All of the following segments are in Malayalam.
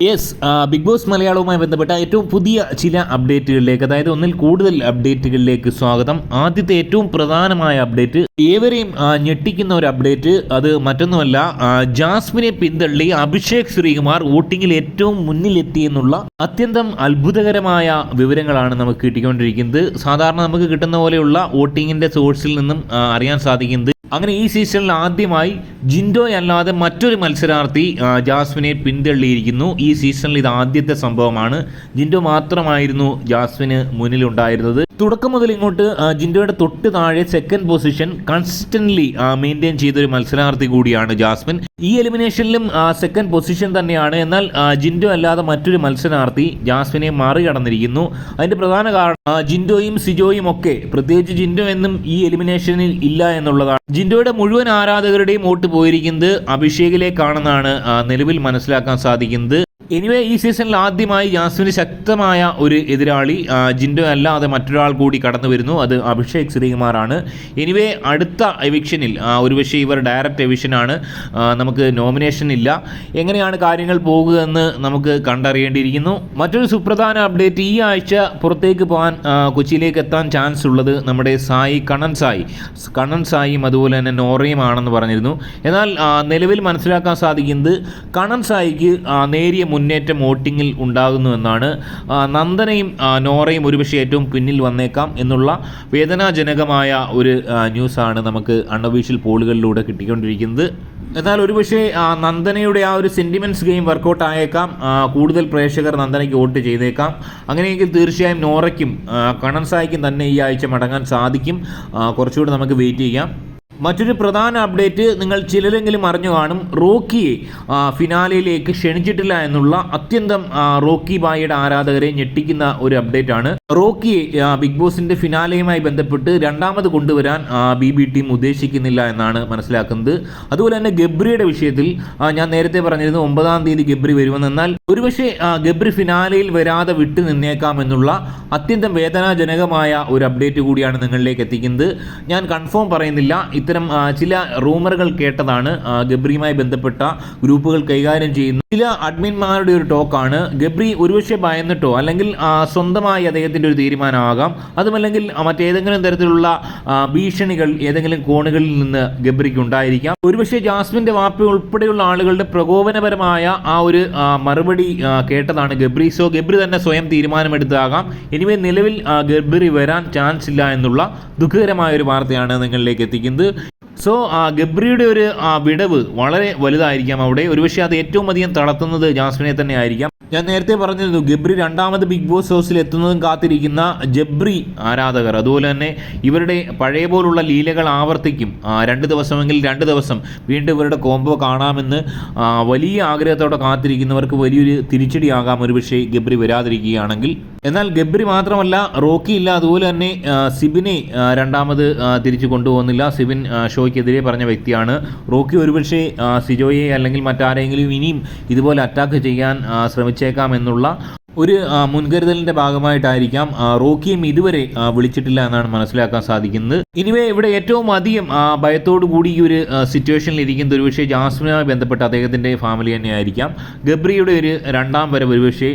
യെസ് ബിഗ് ബോസ് മലയാളവുമായി ബന്ധപ്പെട്ട ഏറ്റവും പുതിയ ചില അപ്ഡേറ്റുകളിലേക്ക് അതായത് ഒന്നിൽ കൂടുതൽ അപ്ഡേറ്റുകളിലേക്ക് സ്വാഗതം. ആദ്യത്തെ ഏറ്റവും പ്രധാനമായ അപ്ഡേറ്റ് ഏവരെയും ഞെട്ടിക്കുന്ന ഒരു അപ്ഡേറ്റ് അത് മറ്റൊന്നുമല്ല ജാസ്മിനെ പിന്തള്ളി അഭിഷേക് ശ്രീകുമാർ വോട്ടിങ്ങിൽ ഏറ്റവും മുന്നിലെത്തി എന്നുള്ള അത്യന്തം അത്ഭുതകരമായ വിവരങ്ങളാണ് നമുക്ക് കിട്ടിക്കൊണ്ടിരിക്കുന്നത്. സാധാരണ നമുക്ക് കിട്ടുന്ന പോലെയുള്ള വോട്ടിങ്ങിന്റെ സോഴ്സിൽ നിന്നും അറിയാൻ സാധിക്കുന്നത് അങ്ങനെ ഈ സീസണിൽ ആദ്യമായി ജിൻഡോ അല്ലാതെ മറ്റൊരു മത്സരാർത്ഥി ജാസ്വിനെ പിന്തള്ളിയിരിക്കുന്നു. ഈ സീസണിൽ ഇത് ആദ്യത്തെ സംഭവമാണ്. ജിൻഡോ മാത്രമായിരുന്നു ജാസ്മിന് മുന്നിലുണ്ടായിരുന്നത്. തുടക്കം മുതൽ ഇങ്ങോട്ട് ജിൻഡോയുടെ തൊട്ട് താഴെ സെക്കൻഡ് പൊസിഷൻ കൺസിസ്റ്റന്റ്ലി മെയിന്റെയിൻ ചെയ്തൊരു മത്സരാർത്ഥി കൂടിയാണ് ജാസ്മിൻ. ഈ എലിമിനേഷനിലും സെക്കൻഡ് പൊസിഷൻ തന്നെയാണ്. എന്നാൽ ജിൻഡോ അല്ലാതെ മറ്റൊരു മത്സരാർത്ഥി ജാസ്മിനെ മറികടന്നിരിക്കുന്നു. അതിന്റെ പ്രധാന കാരണം ജിൻഡോയും സിജോയും ഒക്കെ പ്രത്യേകിച്ച് ജിൻഡോ എന്നും ഈ എലിമിനേഷനിൽ ഇല്ല എന്നുള്ളതാണ്. ജിൻഡോയുടെ മുഴുവൻ ആരാധകരുടെയും വോട്ട് പോയിരിക്കുന്നത് അഭിഷേകിലേക്കാണെന്നാണ് നിലവിൽ മനസ്സിലാക്കാൻ സാധിക്കുന്നത്. എനിവേ ഈ സീസണിൽ ആദ്യമായി ജാസ്മിന് ശക്തമായ ഒരു എതിരാളി ജിൻഡോ അല്ലാതെ മറ്റൊരാൾ കൂടി കടന്നു വരുന്നു. അത് അഭിഷേക് ശ്രീകുമാറാണ്. എനിവേ അടുത്ത എവിക്ഷനിൽ ഒരുപക്ഷെ ഇവർ ഡയറക്റ്റ് എവിഷനാണ് നമുക്ക് നോമിനേഷൻ ഇല്ല. എങ്ങനെയാണ് കാര്യങ്ങൾ പോകുകയെന്ന് നമുക്ക് കണ്ടറിയേണ്ടിയിരിക്കുന്നു. മറ്റൊരു സുപ്രധാന അപ്ഡേറ്റ് ഈ ആഴ്ച പുറത്തേക്ക് പോകാൻ കൊച്ചിയിലേക്ക് എത്താൻ ചാൻസ് ഉള്ളത് നമ്മുടെ സായി കണ്ണൻ സായി. കണ്ണൻ സായിയും അതുപോലെ തന്നെ നോറയും ആണെന്ന് പറഞ്ഞിരുന്നു. എന്നാൽ നിലവിൽ മനസ്സിലാക്കാൻ സാധിക്കുന്നത് കണ്ണൻ സായിക്ക് നേരിയ നേരിയ മുന്നേറ്റം വോട്ടിങ്ങിൽ ഉണ്ടാകുന്നുവെന്നാണ് നന്ദനയും നോറയും ഒരുപക്ഷെ ഏറ്റവും പിന്നിൽ വന്നേക്കാം എന്നുള്ള വേദനാജനകമായ ഒരു ന്യൂസാണ് നമുക്ക് അൺഒഫീഷ്യൽ പോളുകളിലൂടെ കിട്ടിക്കൊണ്ടിരിക്കുന്നത്. എന്നാൽ ഒരുപക്ഷെ നന്ദനയുടെ ആ ഒരു സെന്റിമെന്റ്സ് ഗെയിം വർക്കൗട്ട് ആയേക്കാം. കൂടുതൽ പ്രേക്ഷകർ നന്ദനയ്ക്ക് വോട്ട് ചെയ്തേക്കാം. അങ്ങനെയെങ്കിൽ തീർച്ചയായും നോറയ്ക്കും കണ്ണൻ തന്നെ ഈ ആഴ്ച മടങ്ങാൻ സാധിക്കും. കുറച്ചുകൂടി നമുക്ക് വെയിറ്റ് ചെയ്യാം. മറ്റൊരു പ്രധാന അപ്ഡേറ്റ് നിങ്ങൾ ചിലരെങ്കിലും അറിഞ്ഞു കാണും. റോക്കിയെ ഫിനാലയിലേക്ക് ക്ഷണിച്ചിട്ടില്ല എന്നുള്ള അത്യന്തം റോക്കി ബായിയുടെ ആരാധകരെ ഞെട്ടിക്കുന്ന ഒരു അപ്ഡേറ്റ് ആണ്. റോക്കിയെ ബിഗ് ബോസിന്റെ ഫിനാലയുമായി ബന്ധപ്പെട്ട് രണ്ടാമത് കൊണ്ടുവരാൻ ബി ബി ടീം ഉദ്ദേശിക്കുന്നില്ല എന്നാണ് മനസ്സിലാക്കുന്നത്. അതുപോലെ തന്നെ ഗബ്രിയുടെ വിഷയത്തിൽ ഞാൻ നേരത്തെ പറഞ്ഞിരുന്നു ഒമ്പതാം തീയതി ഗബ്രി വരുമെന്ന്. എന്നാൽ ഒരുപക്ഷെ ഗബ്രി ഫിനാലയിൽ വരാതെ വിട്ടു നിന്നേക്കാം എന്നുള്ള അത്യന്തം വേദനാജനകമായ ഒരു അപ്ഡേറ്റ് കൂടിയാണ് നിങ്ങളിലേക്ക് എത്തിക്കുന്നത്. ഞാൻ കൺഫേം പറയുന്നില്ല ഇത്തരം ചില റൂമറുകൾ കേട്ടതാണ് ഗബ്രിയുമായി ബന്ധപ്പെട്ട ഗ്രൂപ്പുകൾ കൈകാര്യം ചെയ്യുന്ന ചില അഡ്മിന്മാരുടെ ഒരു ടോക്കാണ്. ഗബ്രി ഒരുപക്ഷെ ഭയന്നിട്ടോ അല്ലെങ്കിൽ സ്വന്തമായി അദ്ദേഹത്തിന്റെ ഒരു തീരുമാനമാകാം. അതുമല്ലെങ്കിൽ മറ്റേതെങ്കിലും തരത്തിലുള്ള ഭീഷണികൾ ഏതെങ്കിലും കോണുകളിൽ നിന്ന് ഗബ്രിക്ക് ഉണ്ടായിരിക്കാം. ഒരുപക്ഷെ ജാസ്മിന്റെ വാപ്പ ഉൾപ്പെടെയുള്ള ആളുകളുടെ പ്രകോപനപരമായ ആ ഒരു മറുപടി കേട്ടതാണ് ഗബ്രി. സോ ഗബ്രി തന്നെ സ്വയം തീരുമാനമെടുത്താകാം ഇനിമേ നിലവിൽ ഗബ്രി വരാൻ ചാൻസ് ഇല്ല എന്നുള്ള ദുഃഖകരമായ ഒരു വാർത്തയാണ് നിങ്ങളിലേക്ക് എത്തിക്കുന്നത്. സോ ഗബ്രിയുടെ ഒരു വിടവ് വളരെ വലുതായിരിക്കാം അവിടെ. ഒരുപക്ഷെ അത് ഏറ്റവും അധികം തളർത്തുന്നത് ജാസ്മിനെ തന്നെ ആയിരിക്കാം ഞാൻ നേരത്തെ പറഞ്ഞിരുന്നു ഗബ്രി രണ്ടാമത് ബിഗ് ബോസ് ഹൗസിൽ എത്തുന്നതും കാത്തിരിക്കുന്ന ജബ്രി ആരാധകർ. അതുപോലെ തന്നെ ഇവരുടെ പഴയ പോലുള്ള ലീലകൾ ആവർത്തിക്കും. രണ്ട് ദിവസമെങ്കിൽ രണ്ട് ദിവസം വീണ്ടും ഇവരുടെ കോംബോ കാണാമെന്ന് വലിയ ആഗ്രഹത്തോടെ കാത്തിരിക്കുന്നവർക്ക് വലിയൊരു തിരിച്ചടിയാകാം ഒരുപക്ഷെ ഗബ്രി വരാതിരിക്കുകയാണെങ്കിൽ. എന്നാൽ ഗബ്രി മാത്രമല്ല റോക്കി ഇല്ല. അതുപോലെ തന്നെ സിബിനെ രണ്ടാമത് തിരിച്ചു കൊണ്ടുപോകുന്നില്ല. സിബിൻ ഷോയ്ക്കെതിരെ പറഞ്ഞ വ്യക്തിയാണ്. റോക്കി ഒരുപക്ഷെ സിജോയെ അല്ലെങ്കിൽ മറ്റാരെങ്കിലും ഇനിയും ഇതുപോലെ അറ്റാക്ക് ചെയ്യാൻ ആ, ശ്രമിച്ചേക്കാം എന്നുള്ള ഒരു മുൻകരുതലിന്റെ ഭാഗമായിട്ടായിരിക്കാം റോക്കിയും ഇതുവരെ വിളിച്ചിട്ടില്ല എന്നാണ് മനസ്സിലാക്കാൻ സാധിക്കുന്നത്. ഇനിവേ ഇവിടെ ഏറ്റവും അധികം ഭയത്തോടു കൂടി ഈ ഒരു സിറ്റുവേഷനിൽ ഇരിക്കുന്നത് ഒരുപക്ഷെ ജാസ്മിനുമായി ബന്ധപ്പെട്ട അദ്ദേഹത്തിന്റെ ഫാമിലി തന്നെയായിരിക്കാം. ഗബ്രിയുടെ ഒരു രണ്ടാം വരെ ഒരുപക്ഷെ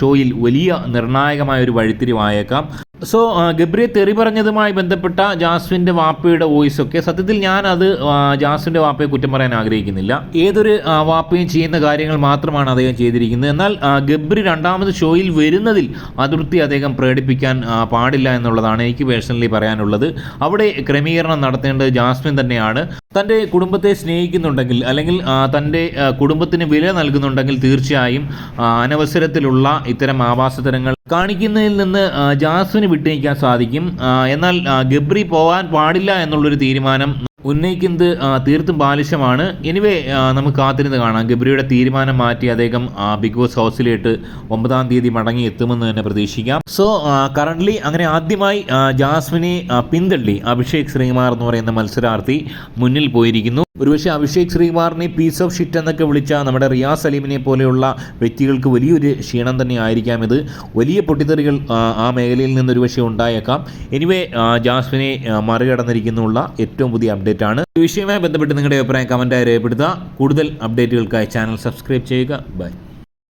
ഷോയിൽ വലിയ നിർണായകമായ ഒരു വഴിത്തിരിവായേക്കാം. സോ ഗബ്രിയെ തെറി പറഞ്ഞതുമായി ബന്ധപ്പെട്ട ജാസ്വിന്റെ വാപ്പയുടെ വോയിസ് ഒക്കെ സത്യത്തിൽ ഞാൻ അത് ജാസ്വിന്റെ വാപ്പയെ കുറ്റം പറയാൻ ആഗ്രഹിക്കുന്നില്ല. ഏതൊരു വാപ്പയും ചെയ്യുന്ന കാര്യങ്ങൾ മാത്രമാണ് അദ്ദേഹം ചെയ്തിരിക്കുന്നത്. എന്നാൽ ഗബ്രി രണ്ടാമത് ഷോയിൽ വരുന്നതിൽ അതൃപ്തി അദ്ദേഹം പ്രകടിപ്പിക്കാൻ പാടില്ല എന്നുള്ളതാണ് എനിക്ക് പേഴ്സണലി പറയാനുള്ളത്. അവിടെ ക്രമീകരണം നടത്തേണ്ടത് ജാസ്മിൻ തന്നെയാണ്. തന്റെ കുടുംബത്തെ സ്നേഹിക്കുന്നുണ്ടെങ്കിൽ അല്ലെങ്കിൽ തന്റെ കുടുംബത്തിന് വില നൽകുന്നുണ്ടെങ്കിൽ തീർച്ചയായും അനവസരത്തിലുള്ള ഇത്തരം ആവാസതരങ്ങൾ കാണിക്കുന്നതിൽ നിന്ന് ജാസ്മിന് വിട്ടുനിൽക്കാൻ സാധിക്കും. എന്നാൽ ഗബ്രി പോകാൻ പാടില്ല എന്നുള്ളൊരു തീരുമാനം ഉന്നയിക്കുന്നത് തീർത്തും ബാലിശമാണ്. എനിവേ നമുക്ക് കാത്തിരുന്ന് കാണാം. ഗബ്രിയുടെ തീരുമാനം മാറ്റി അദ്ദേഹം ബിഗ് ബോസ് ഹൗസിലേട്ട് ഒമ്പതാം തീയതി മടങ്ങി എത്തുമെന്ന് തന്നെ പ്രതീക്ഷിക്കാം. സോ കറന്റ്ലി അങ്ങനെ ആദ്യമായി ജാസ്മിനെ പിന്തള്ളി അഭിഷേക് ശ്രീകുമാർ എന്ന് പറയുന്ന മത്സരാർത്ഥി മുന്നിൽ പോയിരിക്കുന്നു. ഒരുപക്ഷെ അഭിഷേക് ശ്രീകുമാറിനെ പീസ് ഓഫ് ഷിറ്റ് എന്നൊക്കെ വിളിച്ച നമ്മുടെ റിയാസ് സലീമിനെ പോലെയുള്ള വ്യക്തികൾക്ക് വലിയൊരു ക്ഷീണം തന്നെ ആയിരിക്കാം ഇത്. വലിയ പൊട്ടിത്തെറികൾ ആ, മേഖലയിൽ നിന്ന് ഒരുപക്ഷെ ഉണ്ടായേക്കാം എനിവേ ജാസ്മിനെ മറികടന്നിരിക്കുന്നുള്ള ഏറ്റവും പുതിയ അപ്ഡേറ്റ് ആണ്. ഈ വിഷയവുമായി ബന്ധപ്പെട്ട് നിങ്ങളുടെ അഭിപ്രായം കമന്റായി രേഖപ്പെടുത്തുക. കൂടുതൽ അപ്ഡേറ്റുകൾക്കായി ചാനൽ സബ്സ്ക്രൈബ് ചെയ്യുക. ബൈ